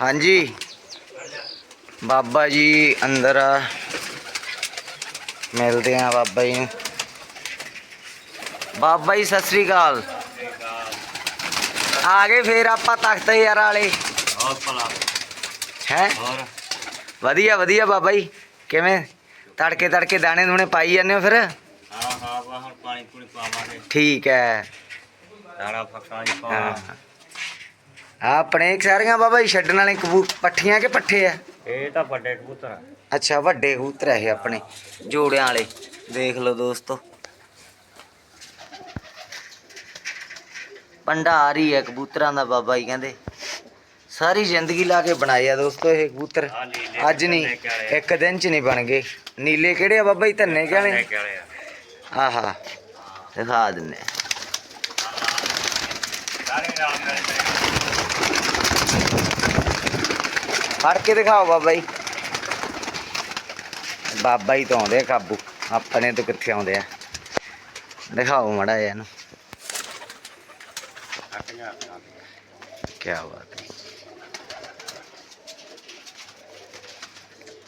ਹਾਂਜੀ ਬਾਬਾ ਜੀ ਅੰਦਰ ਆ ਮਿਲਦੇ ਆ ਬਾਬਾ ਜੀ ਨੂੰ ਬਾਬਾ ਜੀ ਸਤਿ ਸ੍ਰੀ ਅਕਾਲ ਆ ਗਏ ਫੇਰ ਆਪਾਂ ਤਖਤ ਯਾਰ ਵਾਲੇ ਹੋਰ ਭਲਾ ਹੈ ਹੋਰ ਵਧੀਆ ਵਧੀਆ ਬਾਬਾ ਜੀ ਕਿਵੇਂ ਤੜਕੇ ਤੜਕੇ ਦਾਣੇ ਦੂਣੇ ਪਾਈ ਜਾਂਦੇ ਹੋ ਫਿਰ ਹਾਂ ਹਾਂ ਵਾ ਹੁਣ ਪਾਣੀ ਪੂਣੀ ਪਾਵਾਂਗੇ ਠੀਕ ਹੈ ਦਾਣਾ ਫੱਕਾ ਜੀ ਹਾਂ ਪਾਵਾਂ ਆਹ ਆਪਣੇ ਇੱਕ ਸਾਰੀਆਂ ਬਾਬਾ ਜੀ ਛੱਡਣ ਵਾਲੇ ਕਬੂ ਪੱਠੀਆਂ ਕਿ ਪੱਠੇ ਆ? ਇਹ ਤਾਂ ਵੱਡੇ ਕਬੂਤਰ ਆ। ਅੱਛਾ ਵੱਡੇ ਕਬੂਤਰ ਆ ਇਹ ਆਪਣੇ ਜੋੜਿਆਂ ਵਾਲੇ। ਦੇਖ ਲਓ ਦੋਸਤੋ। ਭੰਡਾਰ ਹੀ ਹੈ ਕਬੂਤਰਾਂ ਦਾ ਬਾਬਾ ਜੀ ਕਹਿੰਦੇ। ਸਾਰੀ ਜ਼ਿੰਦਗੀ ਲਾ ਕੇ ਬਣਾਏ ਆ ਦੋਸਤੋ ਇਹ ਕਬੂਤਰ। ਅੱਜ ਨਹੀਂ ਆ? ਇੱਕ ਦਿਨ ਚ ਨਹੀਂ ਬਣ ਗਏ। ਨੀਲੇ ਕਿਹੜੇ ਆ ਬਾਬਾ ਜੀ ਧੰਨੇ ਕਿਹੜੇ ਆ। ਆਹਾ ਦਿਖਾ ਦਿੰਨੇ ਆ। ਫੜ ਕੇ ਦਿਖਾਓ ਬਾਬਾ ਜੀ। ਬਾਬਾ ਜੀ ਤੋਂ ਆਉਂਦੇ ਆ ਕਾਬੂ। ਆਪਣੇ ਤੋਂ ਕਿੱਥੇ ਆਉਂਦੇ ਆ। ਦਿਖਾਓ ਮੜਾ ਜਿਹਾ ਇਹਨੂੰ। ਕੀ ਬਾਤ ਹੈ।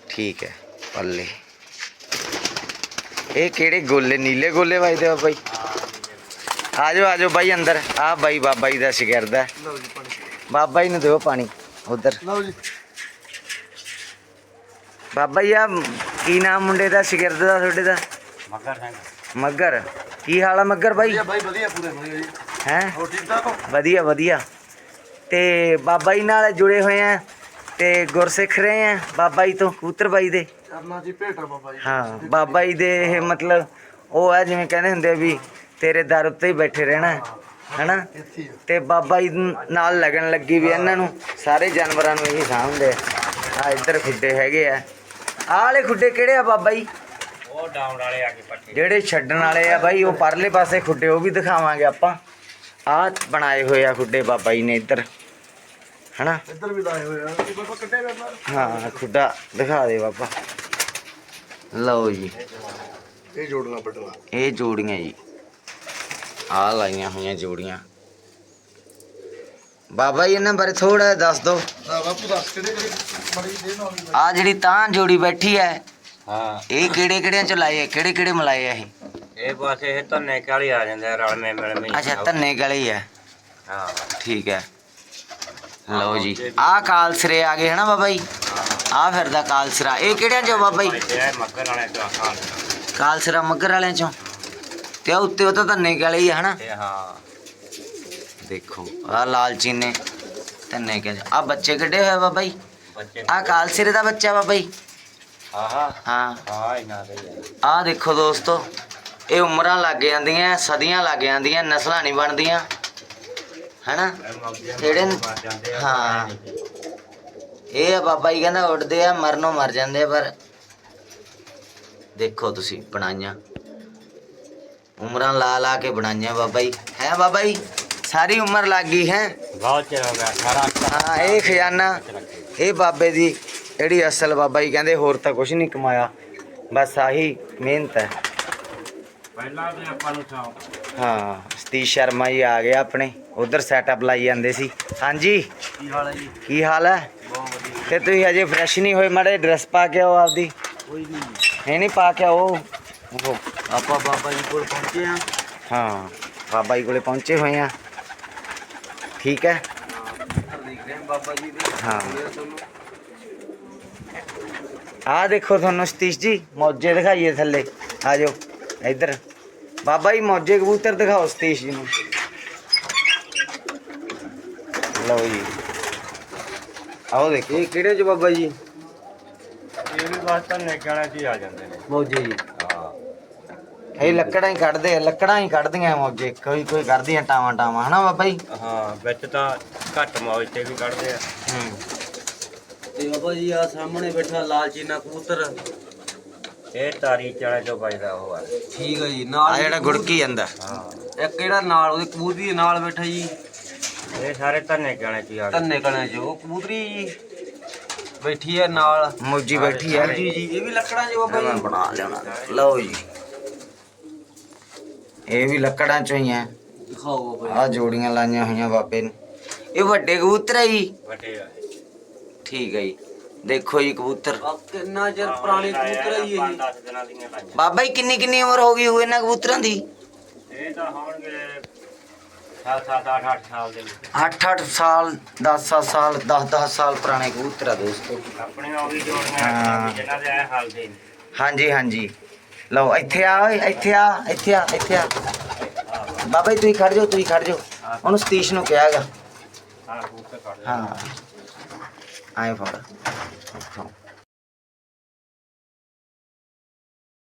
ਠੀਕ ਹੈ, ਪੱਲੇ। ਇਹ ਕਿਹੜੇ ਗੋਲੇ, ਨੀਲੇ ਗੋਲੇ ਵਜਦੇ ਬਾਬਾ ਜੀ? ਆਜੋ ਆਜੋ ਬਾਈ ਅੰਦਰ। ਆ ਬਾਈ ਬਾਬਾ ਜੀ ਦਾ ਸ਼ਗਿਰਦ ਹੈ। ਲਓ ਜੀ ਪਾਣੀ। ਬਾਬਾ ਜੀ ਨੂੰ ਦਿਓ ਪਾਣੀ ਉਧਰ। ਲਓ ਜੀ। ਬਾਬਾ ਜੀ ਆ ਕੀ ਨਾਮ ਮੁੰਡੇ ਦਾ ਸ਼ਗਿਰਦ ਦਾ ਤੁਹਾਡੇ ਦਾ? ਮਗਰ ਸਿੰਘ। ਮੱਗਰ ਕੀ ਹਾਲ ਆ ਮੱਗਰ ਬਾਈ? ਵਧੀਆ ਬਾਈ ਵਧੀਆ ਪੂਰੇ ਵਧੀਆ ਜੀ। ਹੈ? ਹੋ ਠੀਕ ਠਾਕ ਹੋ? ਵਧੀਆ ਵਧੀਆ। ਤੇ ਬਾਬਾ ਜੀ ਨਾਲ ਜੁੜੇ ਹੋਏ ਆ ਤੇ ਗੁਰਸਿੱਖ ਰਹੇ ਆ ਬਾਬਾ ਜੀ ਤੋਂ ਕਬੂਤਰ ਬਾਈ ਦੇ? ਕਰਨਾ ਜੀ ਭੇਟਾ ਬਾਬਾ ਜੀ। ਹਾਂ ਬਾਬਾ ਜੀ ਦੇ ਇਹ ਮਤਲਬ ਉਹ ਆ ਜਿਵੇਂ ਕਹਿੰਦੇ ਹੁੰਦੇ ਆ ਵੀ ਤੇਰੇ ਦਰ ਉੱਤੇ ਹੀ ਬੈਠੇ ਰਹਿਣਾ ਹੈਨਾ? ਹੀ ਆ। ਤੇ ਬਾਬਾ ਜੀ ਨਾਲ ਲੱਗਣ ਲੱਗੀ ਵੀ ਇਹਨਾਂ ਨੂੰ ਸਾਰੇ ਜਾਨਵਰਾਂ ਨੂੰ ਇਹੀ ਸਾਂਭਦੇ ਆ। ਆ ਇੱਧਰ ਖੁੱਡੇ ਹੈਗੇ ਆ। ਆਹ ਵਾਲੇ ਖੁੱਡੇ ਕਿਹੜੇ ਆ ਬਾਬਾ ਜੀ? ਉਹ ਡਾਉਣ ਵਾਲੇ ਆ ਕੇ ਪੱਠੇ। ਜਿਹੜੇ ਛੱਡਣ ਵਾਲੇ ਆ ਬਾਈ ਉਹ ਪਰਲੇ ਪਾਸੇ ਖੁੱਡੇ ਉਹ ਵੀ ਦਿਖਾਵਾਂਗੇ ਆਪਾਂ। ਆਹ ਬਣਾਏ ਹੋਏ ਆ ਖੁੱਡੇ ਬਾਬਾ ਜੀ ਨੇ ਇੱਧਰ ਹਨਾ? ਇੱਧਰ ਵੀ ਲਾਏ ਹੋਏ ਆ। ਇਹ ਬਾਬਾ ਕੱਟੇ ਕਰਨਾ। ਹਾਂ ਖੁੱਡਾ ਦਿਖਾ ਦੇ ਬਾਬਾ। ਲਓ ਜੀ। ਇਹ ਜੋੜਨਾ ਪਟਣਾ। ਇਹ ਜੋੜੀਆਂ ਜੀ। ਆਹ ਲਾਈਆਂ ਹੋਈਆਂ ਜੋੜੀਆਂ। ਬਾਬਾ ਜੀ ਇਹਨਾਂ ਬਾਰੇ ਥੋੜਾ ਦੱਸ ਦਿਓ ਨਾ ਬਾਪੂ ਦੱਸ ਕਿਹੜੇ ਕਿਹੜੇ ਮੜੀ ਦੇ ਨਾਲ ਆ ਜਿਹੜੀ ਤਾਂ ਜੋੜੀ ਬੈਠੀ ਹੈ ਹਾਂ। ਇਹ ਕਿਹੜੇ ਕਿਹੜਿਆਂ ਚ ਲਾਏ ਆ ਕਿਹੜੇ ਕਿਹੜੇ ਮਲਾਏ ਆ ਇਹ? ਇਹ ਬਸ ਇਹ ਧੰਨੇ ਕਾਲੀ ਆ ਜਾਂਦੇ ਆ, ਰਲ ਮੇ ਮਿਲ ਮੇ ਅੱਛਾ ਧੰਨੇ ਗਲੇ ਹੀ ਹੈ। ਠੀਕ ਹੈ। ਲਓ ਜੀ। ਆਹ ਕਾਲਸਰੇ ਆ ਗਏ ਹਨਾ ਬਾਬਾ ਜੀ? ਆਹ ਫਿਰਦਾ ਕਾਲਸਰਾ ਇਹ ਕਿਹੜਿਆਂ ਚੋਂ ਬਾਬਾ ਜੀ? ਇਹ ਮਗਰ ਵਾਲੇ ਤੋਂ ਆਖਾਂ ਕਾਲਸਰਾ ਮੱਗਰ ਵਾਲਿਆਂ ਚੋਂ? ਤੇ ਆਹ ਉੱਤੇ ਉਹ ਤਾਂ ਧੰਨੇ ਗਲੇ ਹੀ ਆ ਹਨਾ? ਇਹ ਹਾਂ। ਦੇਖੋ ਆਹ ਲਾਲ ਚੀਨੇ ਧੰਨੇ ਕੇ ਆ ਬੱਚੇ ਕੱਢੇ ਹੋਏ ਆ ਬਾਬਾ ਜੀ? ਬੱਚੇ। ਆਹ ਕਾਲਸਰੇ ਦਾ ਬੱਚਾ ਬਾਬਾ ਜੀ? ਆਹਾ ਹਾਂ। ਹਾਂ ਇਹਨਾਂ ਦੇ ਹੀ ਆਹ ਦੇਖੋ ਦੋਸਤੋ ਇਹ ਉਮਰਾਂ ਲੱਗ ਜਾਂਦੀਆਂ ਸਦੀਆਂ ਲੱਗ ਜਾਂਦੀਆਂ ਨਸਲਾਂ ਨਹੀਂ ਬਣਦੀਆਂ ਹੈਨਾ? ਆ। ਨੇ? ਆ, ਹਾਂ। ਇਹ ਆ ਬਾਬਾ ਜੀ ਕਹਿੰਦਾ ਉੱਡਦੇ ਆ ਮਰਨੋਂ ਮਰ ਜਾਂਦੇ ਆ ਪਰ ਦੇਖੋ ਤੁਸੀਂ ਬਣਾਈਆਂ। ਉਮਰਾਂ ਲਾ ਲਾ ਕੇ ਬਣਾਈਆਂ ਬਾਬਾ ਜੀ। ਹੈ ਬਾਬਾ ਜੀ? ਸਾਰੀ ਉਮਰ ਲੱਗ ਗਈ ਹੈ? ਬਹੁਤ ਚਿਰ ਹੋ ਗਿਆ ਸਾਰਾ ਹਾਂ ਇਹ ਖਜ਼ਾਨਾ ਇਹ ਬਾਬੇ ਦੀ ਜਿਹੜੀ ਅਸਲ ਬਾਬਾ ਜੀ ਕਹਿੰਦੇ ਹੋਰ ਤਾਂ ਕੁਝ ਨਹੀਂ ਕਮਾਇਆ। ਬਸ ਆਹੀ ਮਿਹਨਤ ਹੈ। ਪਹਿਲਾਂ ਵੀ ਆਪਾਂ ਨੂੰ ਸ਼ੌਂਕ। ਹਾਂ ਸਤੀਸ਼ ਸ਼ਰਮਾ ਜੀ ਆ ਗਏ ਆਪਣੇ। ਉਧਰ ਸੈਟਅਪ ਲਾਈ ਜਾਂਦੇ ਸੀ। ਹਾਂਜੀ? ਕੀ ਹਾਲ ਹੈ ਜੀ? ਕੀ ਹਾਲ ਹੈ? ਤੇ ਤੁਸੀਂ ਹਜੇ ਫਰੈਸ਼ ਨਹੀਂ ਹੋਏ ਮਾੜੇ ਡਰੈਸ ਪਾ ਕੇ ਆਓ ਆਪਦੀ। ਕੋਈ ਨਹੀਂ। ਨਹੀਂ ਨਹੀਂ ਪਾ ਕੇ ਆਓ। ਉਹ ਆਪਾਂ ਬਾਬਾ ਜੀ ਕੋਲ ਪਹੁੰਚੇ ਆ ਹਾਂ ਬਾਬਾ ਜੀ ਕੋਲੇ ਪਹੁੰਚੇ ਹੋਏ ਆ ਠੀਕ ਹੈ ਦੇਖ ਰਹੇ ਹਾਂ ਬਾਬਾ ਜੀ ਦੇ ਹਾਂ ਆਹ ਦੇਖੋ ਤੁਹਾਨੂੰ ਸਤੀਸ਼ ਜੀ ਮੌਜੇ ਦਿਖਾਈਏ ਥੱਲੇ ਆ ਜਾਓ ਇੱਧਰ ਬਾਬਾ ਜੀ ਮੌਜੇ ਕਬੂਤਰ ਦਿਖਾਓ ਸਤੀਸ਼ ਜੀ ਨੂੰ ਲਓ ਜੀ ਆਓ ਦੇਖੋ ਇਹ ਕਿਹੜੇ ਚ ਬਾਬਾ ਜੀ ਇਹ ਵੀ ਬਸ ਤਾਂ ਨਿਕਲਣਾ ਚ ਹੀ ਆ ਜਾਂਦੇ ਨੇ ਮੌਜੇ ਜੀ ਹਾਂ ਇਹ ਲੱਕੜਾਂ ਹੀ ਕੱਢਦੇ ਆ ਲੱਕੜਾਂ ਹੀ ਕੱਢਦੀਆਂ ਇਹ ਮੌਜੇ ਕੋਈ ਕੋਈ ਕੱਢਦੀਆਂ ਟਾਵਾਂ ਟਾਵਾਂ ਹਨਾ ਬਾਬਾ ਜੀ? ਹਾਂ ਵਿੱਚ ਤਾਂ ਘੱਟ ਮੌਜ ਤੇ ਵੀ ਕੱਢਦੇ ਆ। ਹੂੰ। ਤੇ ਬਾਬਾ ਜੀ ਆ ਸਾਹਮਣੇ ਬੈਠਾ ਲਾਲ ਚੀਨਾ ਕਬੂਤਰ। ਇਹ ਤਾਰੀ ਚੜਾ ਜੋ ਵੱਜਦਾ ਉਹ ਆ। ਠੀਕ ਹੈ ਜੀ ਆ ਨਾਲ ਜਿਹੜਾ ਗੁੜਕੀ ਜਾਂਦਾ। ਹਾਂ ਇੱਕ ਕਿਹੜਾ ਨਾਲ ਉਹਦੇ ਕਬੂਤਰੀ ਦੇ ਨਾਲ ਬੈਠਾ ਜੀ। ਇਹ ਸਾਰੇ ਧੰਨੇ ਕਹਿਣੇ ਚ ਹੀ ਆ ਗਏ। ਧੰਨੇ ਕਣੇ ਚ ਉਹ ਕਬੂਤਰੀ ਜੀ ਬੈਠੀ ਹੈ ਨਾਲ। ਮੌਜੀ ਬੈਠੀ ਹੈ ਜੀ ਜੀ ਇਹ ਵੀ ਲੱਕੜਾਂ ਬਾਬਾ ਜੀ। ਬਣਾ ਲਿਆਉਣਾ। ਲਓ ਜੀ। ਇਹ ਵੀ ਲੱਕੜਾਂ ਚੋਂ ਹੀ ਦਿਖਾਓ ਬਾਬਾ ਆ ਜੋੜੀਆਂ ਲਾਈਆਂ ਹੋਈਆਂ ਬਾਬੇ ਨੇ। ਇਹ ਵੱਡੇ ਕਬੂਤਰ ਹੈ ਜੀ? ਵੱਡੇ ਆ ਠੀਕ ਹੈ ਜੀ। ਦੇਖੋ ਜੀ ਕਬੂਤਰ। ਆ ਕਿੰਨਾ ਚਿਰ ਪੁਰਾਣੇ ਕਬੂਤਰ ਹੀ ਇਹ? 10 ਦਿਨਾਂ ਦੀਆਂ ਲਾਈਆਂ। ਬਾਬਾ ਜੀ ਕਿੰਨੀ ਕਿੰਨੀ ਉਮਰ ਹੋ ਗਈ ਹੋਏ ਇਹਨਾਂ ਕਬੂਤਰਾਂ ਦੀ? ਇਹ ਤਾਂ ਹੋਣਗੇ 7 7 8 8 ਸਾਲ ਦੇ ਵਿੱਚ। 8-8 ਸਾਲ 10 ਸਾਲ 10-10 ਸਾਲ ਪੁਰਾਣੇ ਕਬੂਤਰ ਆ ਦੋਸਤੋ। ਆਪਣੀਆਂ ਉਹ ਵੀ ਜੋੜੀਆਂ ਹਾਂ। ਜਿਨ੍ਹਾਂ ਦੇ ਇਹ ਹਾਲ ਦੇ ਨੇ ਹਾਂਜੀ ਹਾਂਜੀ। ਲਓ ਇੱਥੇ ਆ ਓਏ ਇੱਥੇ ਆ ਇੱਥੇ ਆ ਇੱਥੇ ਆ। ਬਾਬਾ ਜੀ ਤੁਸੀਂ ਖੜ ਜਾਓ ਤੁਸੀਂ ਖੜ ਜਾਓ। ਉਹਨੂੰ ਸਤੀਸ਼ ਨੂੰ ਕਿਹਾ ਹੈਗਾ। ਹਾਂ ਆਏ ਫੜ।